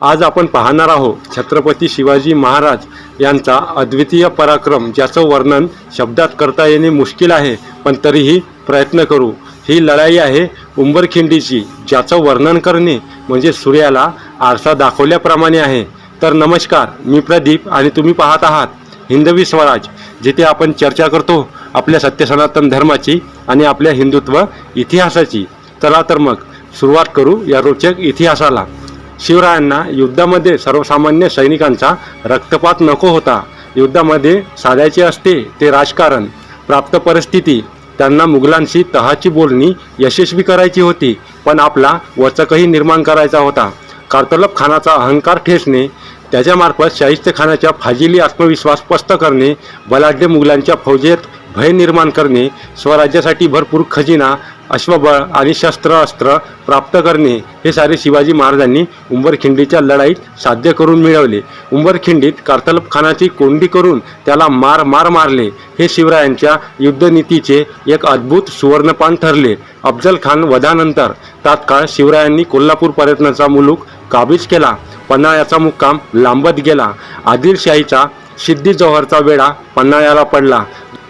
आज आपण पाहणार आहोत छत्रपती शिवाजी महाराज यांचा अद्वितीय पराक्रम ज्याचं वर्णन शब्दात करता येणे मुश्किल आहे पण तरीही प्रयत्न करू. ही लढाई आहे उंबरखिंडीची ज्याचं वर्णन करणे म्हणजे सूर्याला आरसा दाखवल्याप्रमाणे आहे. तर नमस्कार मी प्रदीप आणि तुम्ही पाहत आहात हिंदवी स्वराज जिथे आपण चर्चा करतो आपल्या सत्य सनातन धर्माची आणि आपल्या हिंदुत्व इतिहासाची. चला तर मग सुरुवात करू या रोचक इतिहासाला. शिवरायांना युद्धामध्ये सर्वसामान्य सैनिकांचा रक्तपात नको होता. युद्धामध्ये साधायचे असते ते राजकारण. प्राप्त परिस्थिती त्यांना मुघलांशी तहाची बोलणी यशस्वी करायची होती पण आपला वचकही निर्माण करायचा होता. कार्तलब खानाचा अहंकार ठेचणे त्याच्यामार्फत शाहिस्त खानाच्या फाजिली आत्मविश्वास स्पष्ट करणे बलाढ्य मुघलांच्या फौजेत भय निर्माण करणे स्वराज्यासाठी भरपूर खजिना अश्वबळ आणि शस्त्र अस्त्र प्राप्त करणे हे सारे शिवाजी महाराजांनी उंबरखिंडीच्या लढाईत साध्य करून मिळवले. उंबरखिंडीत कार्तलब खानाची कोंडी करून त्याला मार मार मारले. हे शिवरायांच्या युद्धनीतीचे एक अद्भुत सुवर्णपान ठरले. अफजल खान वधानंतर तात्काळ शिवरायांनी कोल्हापूर पर्यटनाचा मुलूक काबीज केला. पन्हाळ्याचा मुक्काम लांबत गेला. आदिलशाहीचा सिद्धी जौहरचा वेढा पन्हाळ्याला पडला.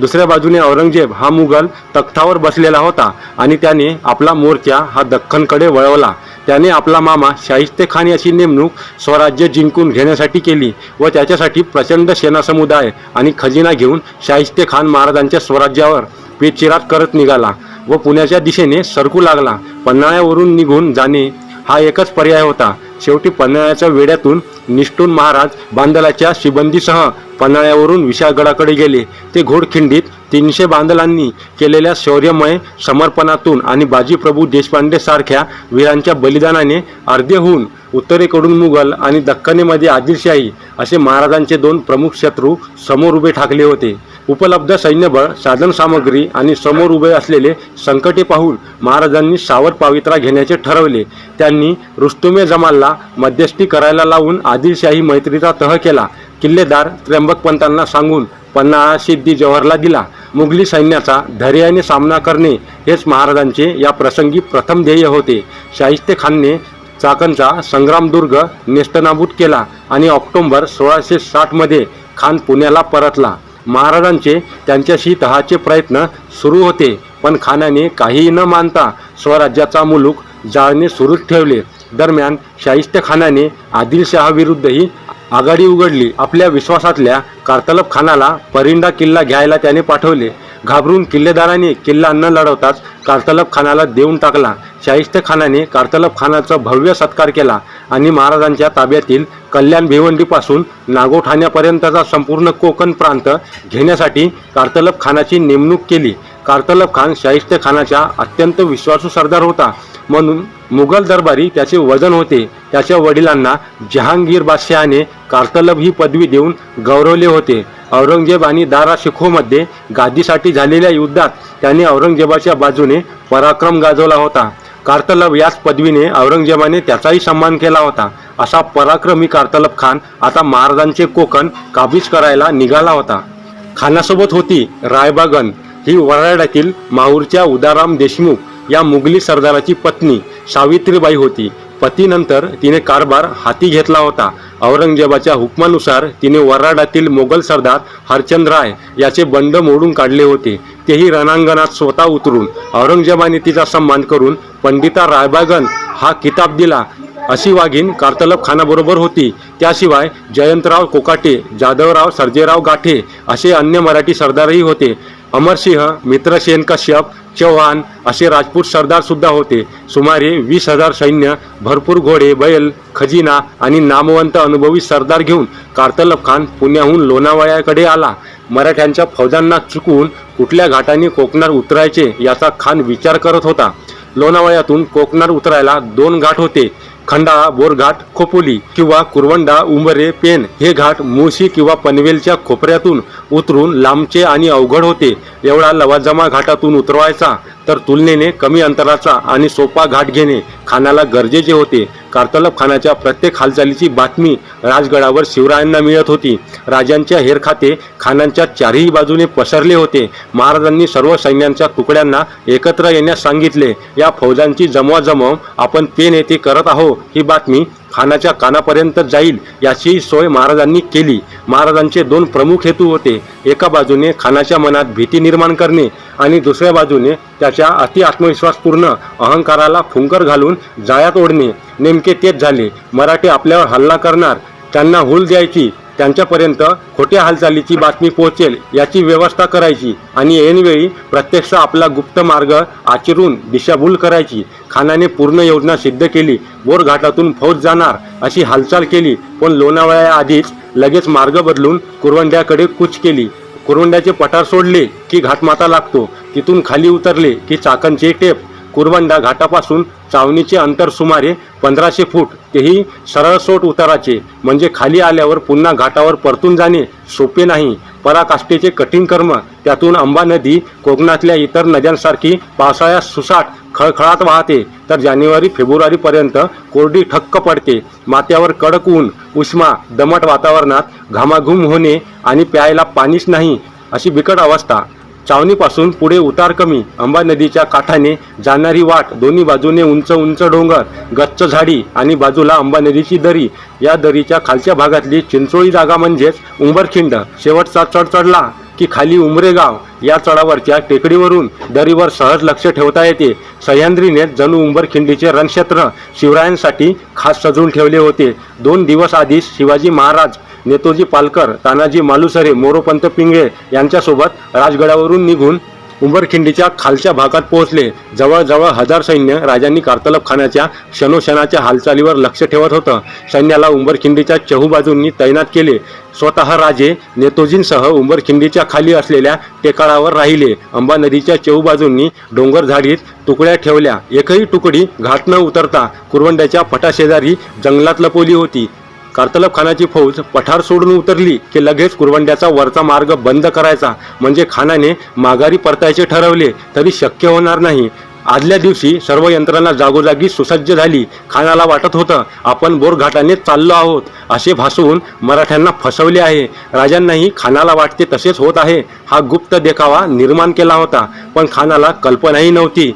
दुसऱ्या बाजूने औरंगजेब हा मुघल तख्तावर बसलेला होता आणि त्याने आपला मोर्चा हा दख्खनकडे वळवला. त्याने आपला मामा शाहिस्ते खान याची नेमणूक स्वराज्य जिंकून घेण्यासाठी केली व त्याच्यासाठी प्रचंड सेनासमुदाय आणि खजिना घेऊन शाहिस्ते खान महाराजांच्या स्वराज्यावर पेचिरात करत निघाला व पुण्याच्या दिशेने सरकू लागला. पन्हाळ्यावरून निघून जाणे हा एकच पर्याय होता. शेवटी पन्हाळ्याच्या वेड्यातून निष्ठून महाराज बांदलाच्या शिबंदीसह पन्हाळ्यावरून विशाळगडाकडे गेले. ते घोडखिंडीत तीनशे बांदलांनी केलेल्या शौर्यमय समर्पणातून आणि बाजीप्रभू देशपांडे सारख्या वीरांच्या बलिदानाने अर्धे होऊन उत्तरेकडून मुघल आणि दख्खनेमध्ये आदिलशाही असे महाराजांचे दोन प्रमुख शत्रू समोर उभे ठाकले होते. उपलब्ध सैन्यबळ साधनसामग्री आणि समोर उभे असलेले संकटे पाहून महाराजांनी सावध पावित्रा घेण्याचे ठरवले. त्यांनी रुस्तुमे जमालला मध्यस्थी करायला लावून आदिलशाही मैत्रीचा तह केला. किल्लेदार त्र्यंबकपंतांना सांगून पन्हाळा सिद्धी जव्हरला दिला. मुघली सैन्याचा धैर्याने सामना करणे हेच महाराजांचे या प्रसंगी प्रथम ध्येय होते. शाहिस्ते खानने चाकणचा संग्रामदुर्ग नेस्तनाबूत केला आणि ऑक्टोंबर सोळाशे साठमध्ये खान पुण्याला परतला. महाराजांचे त्यांच्याशी तहाचे प्रयत्न सुरू होते पण खानाने काहीही न मानता स्वराज्याचा मुलूक जाळणे सुरूच ठेवले. दरम्यान शाहिस्तखानाने आदिलशहाविरुद्धही आघाडी उघडली. आपल्या विश्वासातल्या कार्तलब खानाला परिंडा किल्ला घ्यायला त्याने पाठवले. घाबरून किल्लेदाराने किल्ला न लढवताच कार्तलब खानाला देऊन टाकला. शाहिस्तखानाने खानाने कार्तलब खानाचा भव्य सत्कार केला. आणि महाराजांच्या ताब्यातील कल्याण भिवंडीपासून नागोठाण्यापर्यंतचा संपूर्ण कोकण प्रांत घेण्यासाठी कार्तलब खानाची नेमणूक केली. कार्तलब खान शाहिस्ते खानाचा अत्यंत विश्वासू सरदार होता. म्हणून मुघल दरबारी त्याचे वजन होते. त्याच्या वडिलांना जहांगीर बादशहाने कार्तलब ही पदवी देऊन गौरवले होते. औरंगजेब आणि दारा शिखोमध्ये गादीसाठी झालेल्या युद्धात त्याने औरंगजेबाच्या बाजूने पराक्रम गाजवला होता. कार्तलब याच पदवीने औरंगजेबाने त्याचाही सन्मान केला होता. असा पराक्रमी कार्तलब खान आता महाराजांचे कोकण काबीज करायला निघाला होता. खानासोबत होती रायबागन. ही वराड्यातील माहूरच्या उदाराम देशमुख या मुघली सरदाराची पत्नी सावित्रीबाई होती. पतीनंतर तिने कारभार हाती घेतला होता. औरंगजेबाच्या हुकमानुसार तिने वराडातील मोगल सरदार हरचंद राय याचे बंड मोडून काढले होते. तेही रणांगणात स्वतः उतरून औरंगजेबाने तिचा सन्मान करून पंडिता रायबागन हा किताब दिला. अशी वाघीण कार्तलब खानाबरोबर होती. त्याशिवाय जयंतराव कोकाटे जाधवराव सर्जेराव गाठे असे अन्य मराठी सरदारही होते. अमरसिंह मित्रसेन कश्यप चौहान असे राजपूत सरदार सुद्धा होते. सुमारे वीस हजार सैन्य भरपूर घोडे बैल खजिना आणि नामवंत अनुभवी सरदार घेऊन कार्तलब खान पुण्याहून लोणावळ्याकडे आला. मराठ्यांच्या फौजांना चुकवून कुठल्या घाटाने कोकणात उतरायचे याचा खान विचार करत होता. लोणावळ्यातून कोकणात उतरायला दोन घाट होते. खंडाळा बोरघाट खोपोली किंवा कुरवंडा उंबरे पेन हे घाट मुळशी किंवा पनवेलच्या खोपऱ्यातून उतरून लांबचे आणि अवघड होते. एवढा लवाजमा घाटातून उतरवायचा तर तुलनेने कमी अंतराचा आणि सोपा घाट घेणे खानाला गरजेचे होते. कार्तलब खानाच्या प्रत्येक हालचालीची बातमी राजगडावर शिवरायांना मिळत होती. राजांच्या हेरखाते खानांच्या चारही बाजूने पसरले होते. महाराजांनी सर्व सैन्यांच्या तुकड्यांना एकत्र येण्यास सांगितले. या फौजांची जमवाजमव आपण पेन येथे करत आहो ही बातमी खानाच्या कानापर्यंत जाईल याची सोय महाराजांनी केली. महाराजांचे दोन प्रमुख हेतू होते. एका बाजूने खानाच्या मनात भीती निर्माण करणे आणि दुसऱ्या बाजूने त्याच्या अति आत्मविश्वासपूर्ण अहंकाराला फुंकर घालून जाळ्यात ओढणे. नेमके तेच झाले. मराठी आपल्यावर हल्ला करणार त्यांना हुल द्यायची त्यांच्यापर्यंत खोट्या हालचालीची बातमी पोहोचेल याची व्यवस्था करायची आणि ऐनवेळी प्रत्यक्ष आपला गुप्त मार्ग आचरून दिशाभूल करायची. खानाने पूर्ण योजना सिद्ध केली. बोरघाटातून फौज जाणार अशी हालचाल केली. पण लोणावळ्याआधीच लगेच मार्ग बदलून कुरवंड्याकडे कूच केली. कुरवंड्याचे पठार सोडले की घाटमाता लागतो. तिथून खाली उतरले की चाकणचे टेप. कुरवंडा घाटापासून चावणीचे अंतर सुमारे पंधराशे फूट. तेही सरळसोट उताराचे. म्हणजे खाली आल्यावर पुन्हा घाटावर परतून जाणे सोपे नाही. पराकाष्ठेचे कठीण कर्म. त्यातून अंबा नदी कोकणातल्या इतर नद्यांसारखी पावसाळ्यात सुसाट खळखळात वाहते. तर जानेवारी फेब्रुवारीपर्यंत कोरडी ठक्क पडते. माथ्यावर कडक ऊन उष्मा दमट वातावरणात घामाघूम होणे आणि प्यायला पाणीच नाही अशी बिकट अवस्था. चावणीपासून पुढे उतार कमी अंबा नदीच्या काठाने जाणारी वाट दोन्ही बाजूने उंच उंच डोंगर गच्च झाडी आणि बाजूला अंबा नदीची दरी. या दरीच्या खालच्या भागातली चिंचोळी जागा म्हणजेच उंबरखिंड. शेवटचा चढ चढला की खाली उमरेगाव या चढावरच्या टेकडीवरून दरीवर सहज लक्ष ठेवता येते. सह्याद्रीने जणू उंबरखिंडीचे रणक्षेत्र शिवरायांसाठी खास सजवून ठेवले होते. दोन दिवस आधी शिवाजी महाराज नेतोजी पालकर तानाजी मालुसरे मोरोपंत पिंगळे यांच्यासोबत राजगडावरून निघून उंबरखिंडीच्या खालच्या भागात पोहोचले. जवळजवळ हजार सैन्य राजांनी कार्तलब खानाच्या क्षणोक्षणाच्या हालचालीवर लक्ष ठेवत होतं. सैन्याला उंबरखिंडीच्या चहूबाजूंनी तैनात केले. स्वतः राजे नेतोजींसह उंबरखिंडीच्या खाली असलेल्या टेकाळावर राहिले. अंबा नदीच्या चहूबाजूंनी डोंगर झाडीत तुकड्या ठेवल्या. एकही तुकडी घाट न उतरता कुरवंड्याच्या फटाशेजारी जंगलात लपवली होती. कार्तलब खानाची फौज पठार सोडून उतरली की लगेच कुरवंड्याचा वरचा मार्ग बंद करायचा. म्हणजे खानाने माघारी परतायचे ठरवले तरी शक्य होणार नाही. आदल्या दिवशी सर्व यंत्रणा जागोजागी सुसज्ज झाली. खानाला वाटत होतं आपण बोरघाटाने चाललो आहोत असे भासवून मराठ्यांना फसवले आहे. राजांनाही खानाला वाटते तसेच होत आहे हा गुप्त देखावा निर्माण केला होता. पण खानाला कल्पनाही नव्हती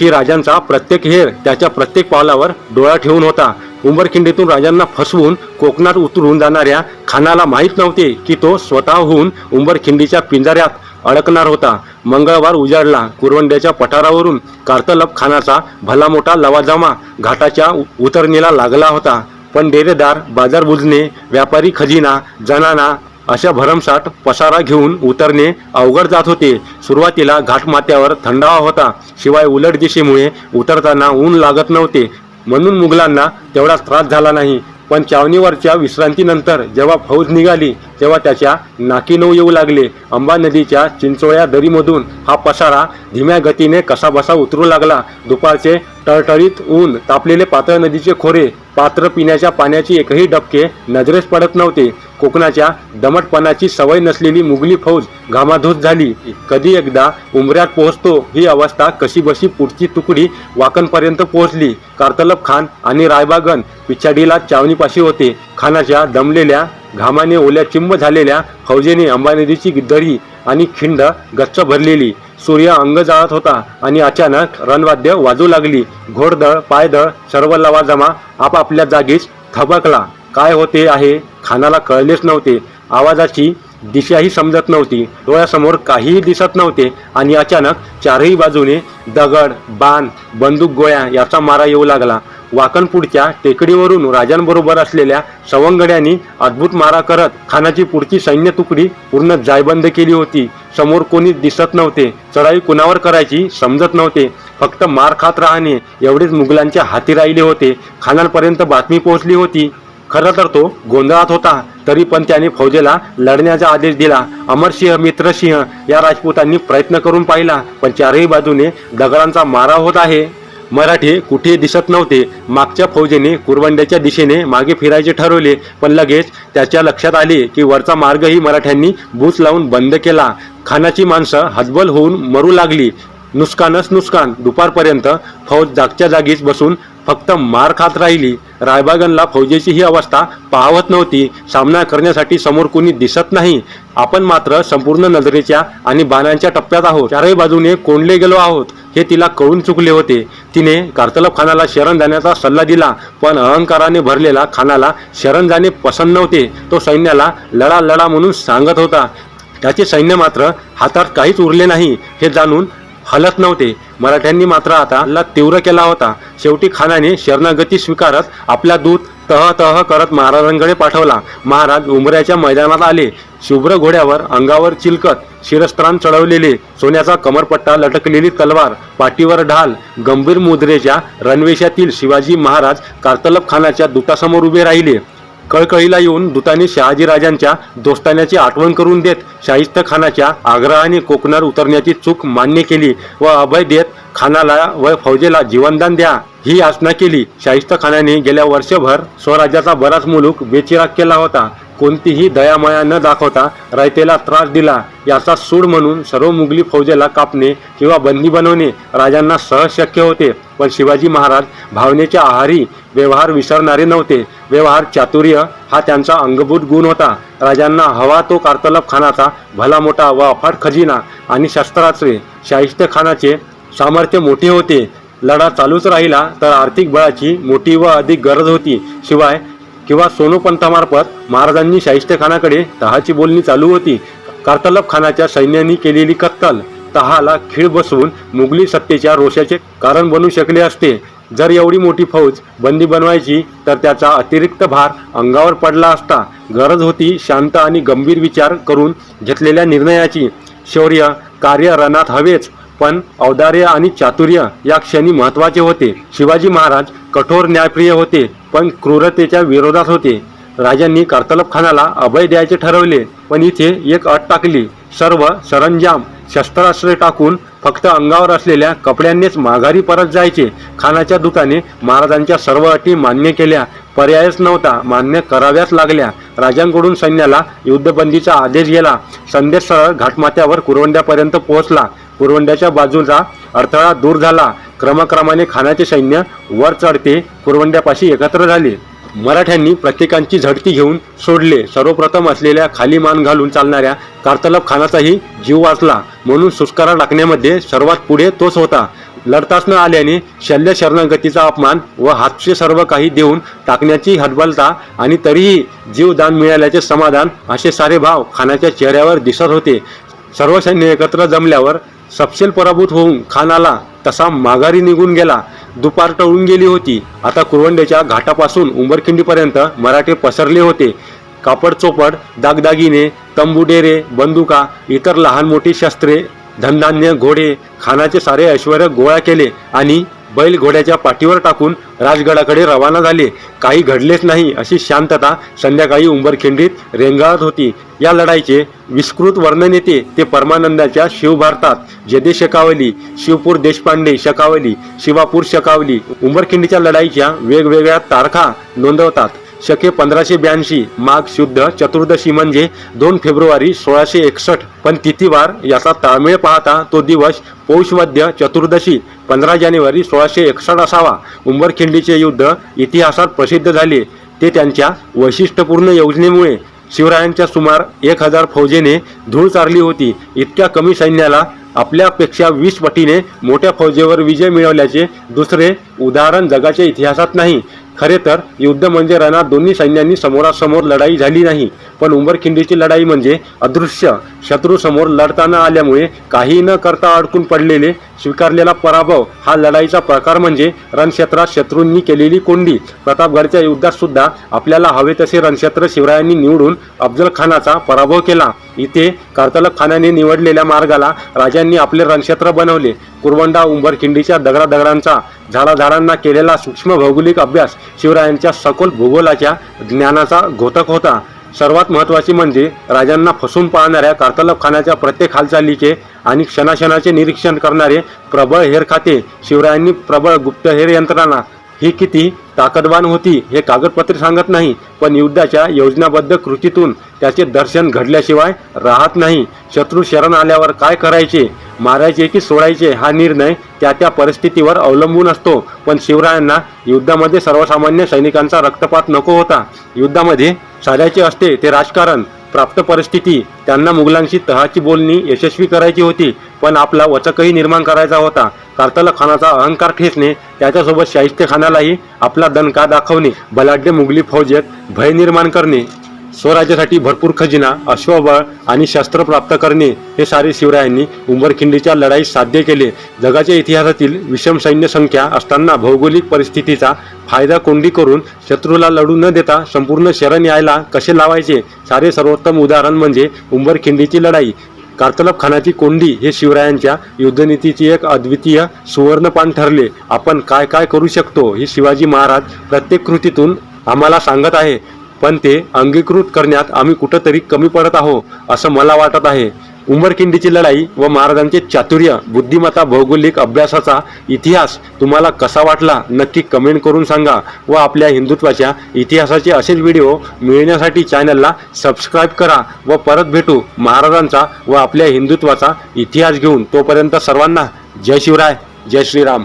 की राजांचा प्रत्येक हेर त्याच्या प्रत्येक पावलावर डोळा ठेवून होता. उंबरखिंडीतून राजांना फसवून कोकणात उतरून जाणाऱ्या खानाला माहीत नव्हते की तो स्वतःहून उंबरखिंडीच्या पिंजाऱ्यात अडकणार होता. मंगळवार उजाडला. कुरवंड्याच्या पठारावरून कार्तलब खानाचा भला मोठा लवाजामा घाटाच्या उ- उतरणीला लागला होता. पण डेरेदार बाजार बुजणे व्यापारी खजिना जनाना अशा भरमसाठ पसारा घेऊन उतरणे अवघड जात होते. सुरुवातीला घाटमाथ्यावर थंडावा होता. शिवाय उलट दिशेमुळे उतरताना ऊन लागत नव्हते. म्हणून मुघलांना तेवढा त्रास झाला नाही. पण चावणीवरच्या विश्रांतीनंतर जेव्हा फौज निघाली तेव्हा त्याच्या नाकीनऊ येऊ लागले. अंबा नदीच्या चिंचोळ्या दरीमधून हा पसारा धीम्या गतीने कसाबसा उतरू लागला. दुपारचे टळटळीत ऊन तापलेले पातळ नदीचे खोरे पात्र पिण्याच्या पाण्याची एकही डबके नजरेस पडत नव्हते. कोकणाच्या दमटपणाची सवय नसलेली मुघली फौज घामाधूस झाली. कधी एकदा उमऱ्यात पोहोचतो ही अवस्था कशीबशी पुढची तुकडी वाकणपर्यंत पोहोचली. कार्तलब खान आणि रायबागन पिछाडीला चावणीपाशी होते. खानाच्या दमलेल्या घामाने ओल्या चिंब झालेल्या फौजेने अंबा नदीची दरी आणि खिंड गच्च भरलेली. सूर्य अंग जाळत होता आणि अचानक रणवाद्य वाजू लागली. घोडदळ पायदळ सर्व लवाजमा आपापल्या जागीच थबकला. काय होते आहे? खानाला कळलेच नव्हते. आवाजाची दिशाही समजत नव्हती. डोळ्यासमोर काहीही दिसत नव्हते आणि अचानक चारही बाजूने दगड बाण बंदूक गोळ्या याचा मारा येऊ लागला. वाकणपूरच्या टेकडीवरून राजांबरोबर असलेल्या सवंगड्यांनी अद्भुत मारा करत खानाची पुढची सैन्य तुकडी पूर्ण जायबंद केली होती. समोर कोणी दिसत नव्हते. चढाई कुणावर करायची समजत नव्हते. फक्त मार खात राहणे एवढेच मुघलांच्या हाती राहिले होते. खानांपर्यंत बातमी पोहोचली होती. खरं तर तो गोंधळात होता. तरी पण त्याने फौजेला लढण्याचा आदेश दिला. अमरसिंह मित्रसिंह या राजपूतांनी प्रयत्न करून पाहिला पण चारही बाजूने दगडांचा मारा होत आहे. मराठे कुठे दिसत नव्हते. मागच्या फौजेने कुरवंड्याच्या दिशेने मागे फिरायचे ठरवले पण लगेच त्याच्या लक्षात आले की वरचा मार्गही मराठ्यांनी बूच लावून बंद केला. खानाची माणसं हतबल होऊन मरू लागली. नुकसानच नुकसान दुपारपर्यंत फौज जागच्या जागीच बसून फक्त मार खात राहिली. रायबागनला फौजेची ही अवस्था पाहवत नव्हती. सामना करण्यासाठी समोर कोणी दिसत नाही. आपण मात्र संपूर्ण नजरेच्या आणि बाणांच्या टप्प्यात आहोत. चारही बाजूने कोंडले गेलो आहोत. हे तिला कळून चुकले होते. तिने कारतलब खानाला शरण जाण्याचा सल्ला दिला पण अहंकाराने भरलेला खानाला शरण जाणे पसंत नव्हते. तो सैन्याला लढा लढा म्हणून सांगत होता. त्याचे सैन्य मात्र हातात काहीच उरले नाही हे जाणून हलत नव्हते. मराठ्यांनी मात्र आता हल्ला तीव्र केला होता. शेवटी खानाने शरणागती स्वीकारत आपला दूत तह तह करत महाराजांकडे पाठवला. महाराज उमऱ्याच्या मैदानात आले. शुभ्र घोड्यावर अंगावर चिलकत शिरस्त्राण चढवलेले सोन्याचा कमरपट्टा लटकलेली तलवार पाठीवर ढाल गंभीर मुद्रेच्या रणवेशातील शिवाजी महाराज कार्तलब खानाच्या दुटासमोर उभे राहिले. कळकळीला येऊन दूताने शहाजीराजांच्या दोस्तान्याची आठवण करून देत शाहिस्त खानाच्या आग्रहाने कोकणात उतरण्याची चूक मान्य केली व अभय देत खानाला व फौजेला जीवनदान द्या ही याचना केली. शाहिस्त खानाने गेल्या वर्षभर स्वराज्याचा बराच मुलूक बेचिराग केला होता. कोणतीही दयामाया न दाखवता रयतेला त्रास दिला याचा सूड म्हणून सर्व मुघली फौजेला कापणे किंवा बंदी बनवणे राजांना सहज शक्य होते. पण शिवाजी महाराज भावनेच्या आहारी व्यवहार विसरणारे नव्हते. व्यवहार चातुर्य हा त्यांचा अंगभूत गुण होता. राजांना हवा तो कार्तलब खानाचा भला मोठा व अफाट खजिना आणि शस्त्राचे शाहिस्त खानाचे सामर्थ्य मोठे होते. लढा चालूच राहिला तर आर्थिक बळाची मोठी व अधिक गरज होती. शिवाय किंवा सोनोपंथामार्फत महाराजांनी शाहिस्तेखानाकडे तहाची बोलणी चालू होती. कारतलब खानाच्या सैन्याने केलेली कत्तल तहाला खीळ बसवून मुघली सत्तेच्या रोषाचे कारण बनू शकले असते. जर एवढी मोठी फौज बंदी बनवायची तर त्याचा अतिरिक्त भार अंगावर पडला असता. गरज होती शांत आणि गंभीर विचार करून घेतलेल्या निर्णयाची. शौर्य कार्य रणात हवेच पण औदार्य आणि चातुर्य या क्षणी महत्त्वाचे होते. शिवाजी महाराज कठोर न्यायप्रिय होते पण क्रूरतेच्या विरोधात होते. राजांनी कारतलब खानाला अभय द्यायचे ठरवले पण इथे एक अट टाकली. सर्व सरंजाम शस्त्रास्त्रे टाकून फक्त अंगावर असलेल्या कपड्यांनीच माघारी परत जायचे. खानाच्या दूताने महाराजांच्या सर्व अटी मान्य केल्या. पर्यायच नव्हता मान्य कराव्याच लागल्या. राजांकडून सैन्याला युद्धबंदीचा आदेश गेला. संदेश सरळ घाटमाथ्यावर कुरवंड्यापर्यंत पोहोचला. कुरवंड्याच्या बाजूचा अडथळा दूर झाला. क्रमक्रमाने खानाचे सैन्य वर चढते कुरवंड्यापाशी एकत्र झाले. मराठ्यांनी प्रत्येकांची झडती घेऊन सोडले. सर्वप्रथम असलेल्या खाली मान घालून चालणाऱ्या कार्तलब खानाचाही जीव वाचला. म्हणून सुस्कारा टाकण्यामध्ये सर्वात पुढे तोच होता. लढताच न आल्याने शल्य शरणागतीचा अपमान व हातचे सर्व काही देऊन टाकण्याची हतबलता आणि तरीही जीवदान मिळाल्याचे समाधान असे सारे भाव खानाच्या चेहऱ्यावर दिसत होते. सर्व सैन्य एकत्र जमल्यावर सपशेल पराभूत होऊन खान आला तसा माघारी निघून गेला. दुपार टळून गेली होती. आता कुरवंडेच्या घाटापासून उंबरखिंडीपर्यंत मराठे पसरले होते. कापड चोपड दागदागिने तंबुडेरे बंदुका इतर लहान मोठी शस्त्रे धनधान्य घोडे खानाचे सारे ऐश्वर गोळा केले आणि बैल घोड्याच्या पाठीवर टाकून राजगडाकडे रवाना झाले. काही घडलेच नाही अशी शांतता संध्याकाळी उंबरखिंडीत रेंगाळत होती. या लढाईचे विस्तृत वर्णन येते ते परमानंदाच्या शिवभारतात. जदे शकावली शिवपूर देशपांडे शकावली शिवापूर शकावली उंबरखिंडीच्या लढाईच्या वेगवेगळ्या तारखा नोंदवतात. शके पंधराशे ब्याऐंशी माघ शुद्ध चतुर्दशी म्हणजे दोन फेब्रुवारी सोळाशे एकसष्ट. पण तिथीवार याचा ताळमेळ पाहता तो दिवस पौषवद्य चतुर्दशी पंधरा जानेवारी सोळाशे एकसष्ट असावा. उंबरखिंडीचे युद्ध इतिहासात प्रसिद्ध झाले. ते त्यांच्या वैशिष्ट्यपूर्ण योजनेमुळे शिवरायांच्या सुमार एक हजार फौजेने धूळ चारली होती. इतक्या कमी सैन्याला आपल्यापेक्षा वीस पटीने मोठ्या फौजेवर विजय मिळवल्याचे दुसरे उदाहरण जगाच्या इतिहासात नाही. खरे तर युद्ध म्हणजे रणात दोन्ही सैन्यांनी समोरासमोर लढाई झाली नाही पण उंबरखिंडीची लढाई म्हणजे अदृश्य शत्रूसमोर लढताना लढता न आल्यामुळे काही न करता अडकून पडलेले स्वीकारलेला पराभव. हा लढाईचा प्रकार म्हणजे रणक्षेत्रात शत्रूंनी केलेली कोंडी. प्रतापगडच्या युद्धात सुद्धा आपल्याला हवे तसे रणक्षेत्र शिवरायांनी निवडून अफजल खानाचा पराभव केला. इथे कारतलक खानाने निवडलेल्या मार्गाला राजांनी आपले रणक्षेत्र बनवले. कुरवंडा उंबरखिंडीच्या दगडादगडांचा झाडाझाडांना केलेला सूक्ष्म भौगोलिक अभ्यास शिवरायांच्या सखोल भूगोलाच्या ज्ञानाचा घोतक होता. सर्वात महत्त्वाचे म्हणजे राजांना फसून पाहणाऱ्या कारतलब खानाच्या प्रत्येक हालचालीचे आणि क्षणाक्षणाचे निरीक्षण करणारे प्रबळ हेर खाते शिवरायांनी प्रबळ गुप्तहेर यंत्रणा ही किती ताकदवान होती हे कागदपत्रे सांगत नाही पण युद्धाच्या योजनाबद्ध कृतीतून त्याचे दर्शन घडल्याशिवाय राहत नाही. शत्रू शरण आल्यावर काय करायचे? मारायचे की सोडायचे हा निर्णय त्या त्या परिस्थितीवर अवलंबून असतो. पण शिवरायांना युद्धामध्ये सर्वसामान्य सैनिकांचा रक्तपात नको होता. युद्धामध्ये साधायचे असते ते राजकारण. प्राप्त परिस्थिती त्यांना मुघलांशी तहाची बोलणी यशस्वी करायची होती पण आपला वचकही निर्माण करायचा होता. कार्तला खानाचा अहंकार ठेचणे त्याच्यासोबत शाहिस्ते खानालाही आपला दणका दाखवणे बलाढ्य मुघली फौजेत भय निर्माण करणे. स्वराज्यासाठी भरपूर खजिना अश्वबळ आणि शस्त्र प्राप्त करणे हे सारे शिवरायांनी उंबरखिंडीच्या लढाईत साध्य केले. जगाच्या इतिहासातील विषम सैन्य संख्या असताना भौगोलिक परिस्थितीचा फायदा कोंडी करून शत्रूला लढू न देता संपूर्ण शरण यायला कसे लावायचे? सारे सर्वोत्तम उदाहरण म्हणजे उंबरखिंडीची लढाई. कार्तलब खानाची कोंडी हे शिवरायांच्या युद्धनीतीची एक अद्वितीय सुवर्णपान ठरले. आपण काय काय करू शकतो हे शिवाजी महाराज प्रत्येक कृतीतून आम्हाला सांगत आहे. पण ते अंगीकृत करण्यात आम्ही कुठंतरी कमी पडत आहो असं मला वाटत आहे. उंबरखिंडीची लढाई व महाराजांचे चातुर्य बुद्धिमत्ता भौगोलिक अभ्यासाचा इतिहास तुम्हाला कसा वाटला नक्की कमेंट करून सांगा व आपल्या हिंदुत्वाच्या इतिहासाचे असेच व्हिडिओ मिळण्यासाठी चॅनलला सबस्क्राईब करा व परत भेटू महाराजांचा व आपल्या हिंदुत्वाचा इतिहास घेऊन. तोपर्यंत सर्वांना जय शिवराय जय श्रीराम.